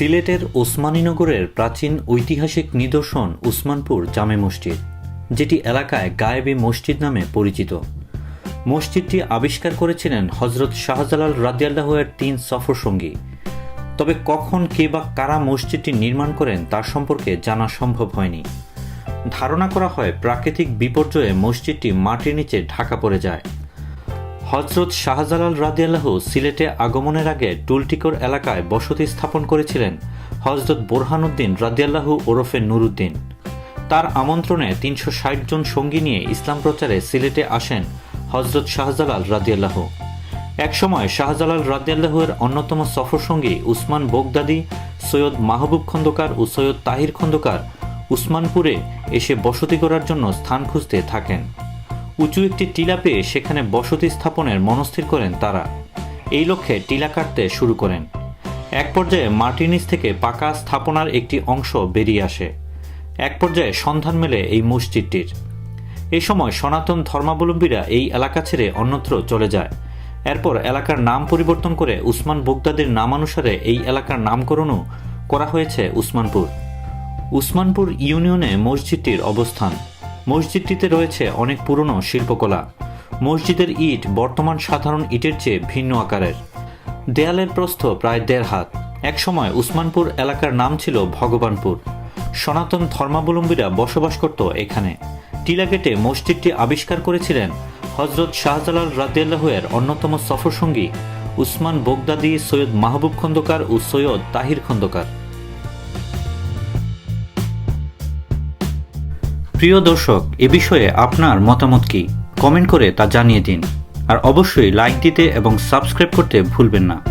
সিলেটের ওসমানীনগরের প্রাচীন ঐতিহাসিক নিদর্শন উসমানপুর জামে মসজিদ, যেটি এলাকায় গায়েবী মসজিদ নামে পরিচিত। মসজিদটি আবিষ্কার করেছিলেন হজরত শাহজালাল রাদিয়াল্লাহের তিন সফর সঙ্গী। তবে কখন কে বা কারা মসজিদটি নির্মাণ করেন তার সম্পর্কে জানা সম্ভব হয়নি। ধারণা করা হয়, প্রাকৃতিক বিপর্যয়ে মসজিদটি মাটির নিচে ঢাকা পড়ে যায়। হজরত শাহজালাল রাদিয়াল্লাহ সিলেটে আগমনের আগে টুলটিকর এলাকায় বসতি স্থাপন করেছিলেন হজরত বোরহানুদ্দিন রাদিয়াল্লাহু ওরফে নুরুদ্দিন। তার আমন্ত্রণে তিনশো ষাট জন সঙ্গী নিয়ে ইসলাম প্রচারে সিলেটে আসেন হজরত শাহজালাল রাদিয়াল্লাহ। একসময় শাহজালাল রাদিয়াল্লাহুয়ের অন্যতম সফরসঙ্গী উসমান বোগদাদি, সৈয়দ মাহবুব খন্দকার ও সৈয়দ তাহির খন্দকার উসমানপুরে এসে বসতি করার জন্য স্থান খুঁজতে থাকেন। উঁচু একটি টিলা পেয়ে সেখানে বসতি স্থাপনের মনস্থির করেন তারা। এই লক্ষ্যে টিলা কাটতে শুরু করেন। এক পর্যায়ে নিচ থেকে পাকা স্থাপনার একটি অংশ বেরিয়ে আসে। এক পর্যায়ে সন্ধান মেলে এই মসজিদটির। এই সময় সনাতন ধর্মাবলম্বীরা এই এলাকা ছেড়ে অন্যত্র চলে যায়। এরপর এলাকার নাম পরিবর্তন করে উসমান বোগদাদের নামানুসারে এই এলাকার নামকরণও করা হয়েছে উসমানপুর। উসমানপুর ইউনিয়নে মসজিদটির অবস্থান। মসজিদটিতে রয়েছে অনেক পুরনো শিল্পকলা। মসজিদের ইট বর্তমান সাধারণ ইটের চেয়ে ভিন্ন আকারের। দেয়ালের প্রস্থ প্রায় দেড় হাত। একসময় উসমানপুর এলাকার নাম ছিল ভগবানপুর। সনাতন ধর্মাবলম্বীরা বসবাস করত এখানে। টিলাগেটে মসজিদটি আবিষ্কার করেছিলেন হজরত শাহজালাল রাদিয়াল্লাহের অন্যতম সফরসঙ্গী উসমান বোগদাদি সৈয়দ মাহবুব খন্দকার ও সৈয়দ তাহির খন্দকার। প্রিয় দর্শক, এ বিষয়ে আপনার মতামত কি? কমেন্ট করে তা জানিয়ে দিন। আর অবশ্যই লাইক দিতে এবং সাবস্ক্রাইব করতে ভুলবেন না।